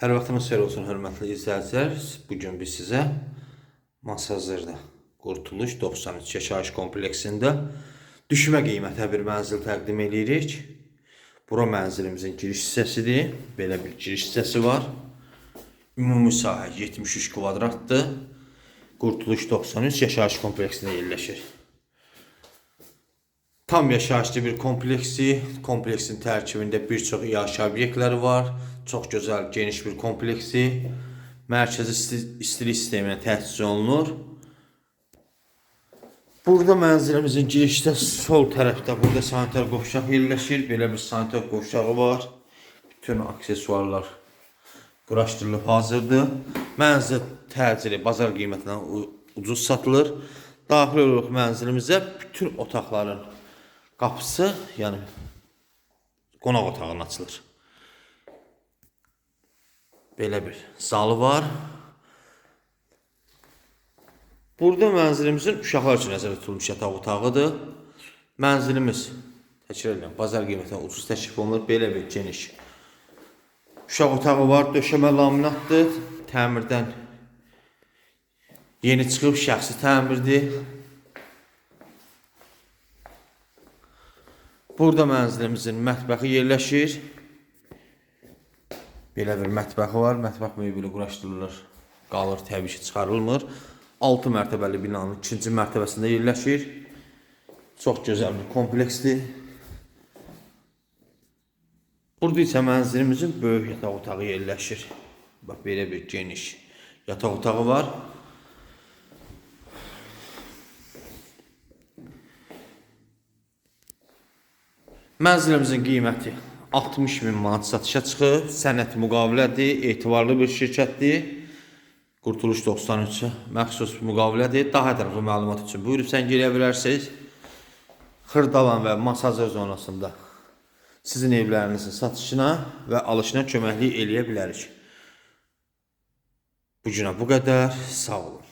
Hər vaxtınız xeyir olsun, hörmətli izləyicilər. Bu gün biz sizə Masazırda Qurtuluş 93 yaşayış kompleksində düşmə qiymətə bir mənzil təqdim edirik. Bura mənzilimizin giriş hissəsidir. Belə bir giriş hissəsi var. Ümumi sahə 73 kvadratdır. Qurtuluş 93 yaşayış kompleksində yerləşir. Tam yaşayışlı bir kompleksi, kompleksin tərkibində bir çox yaşayış obyektləri var. Çox gözəl, geniş bir kompleksi. Mərkəzi isti- istilik sisteminə təchiz olunur. Burada mənzilimizin girişdə sol tərəfdə burada sanitar qovşaq yerləşir. Belə bir sanitar qovşağı var. Bütün aksesuarlar quraşdırılıb hazırdır. Mənzil təcili bazar qiymətindən ucuz satılır. Daxil oluruq mənzilimizə bütün otaqların qapısı, yəni qonaq otağına açılır. Belə bir zalı var. Burada mənzilimizin uşaqlar üçün nəzərdə tutulmuş yataq otağıdır. Mənzilimiz təkrar edirəm, bazar qiymətindən ucuz təklif olunur. Belə bir geniş uşaq otağı var, döşəmə laminatdır. Təmirdən yeni çıxıb şəxsi təmirdir. Burada mənzilimizin mətbəxi yerləşir. Belə bir mətbəxi var. Mətbəx mebeli quraşdırılır. Qalır, təbii ki, çıxarılmır. 6 mərtəbəli binanın ikinci mərtəbəsində yerləşir. Çox gözəl bir kompleksdir. Burada isə mənzilimizin böyük yataq otağı yerləşir. Bax belə bir geniş yataq otağı var. Mənzilimizin qiyməti 60 min manat satışa çıxıb. Sənəd müqavilədir, etibarlı bir şirkətdir. Qurtuluş 93 məxsus müqavilədir. Daha ətraflı məlumat üçün buyurub sən girə bilərsiniz. Xırdalan və Masazır zonasında sizin evlərinizin satışına və alışına köməklik eləyə bilərik. Bu günə bu qədər. Sağ olun.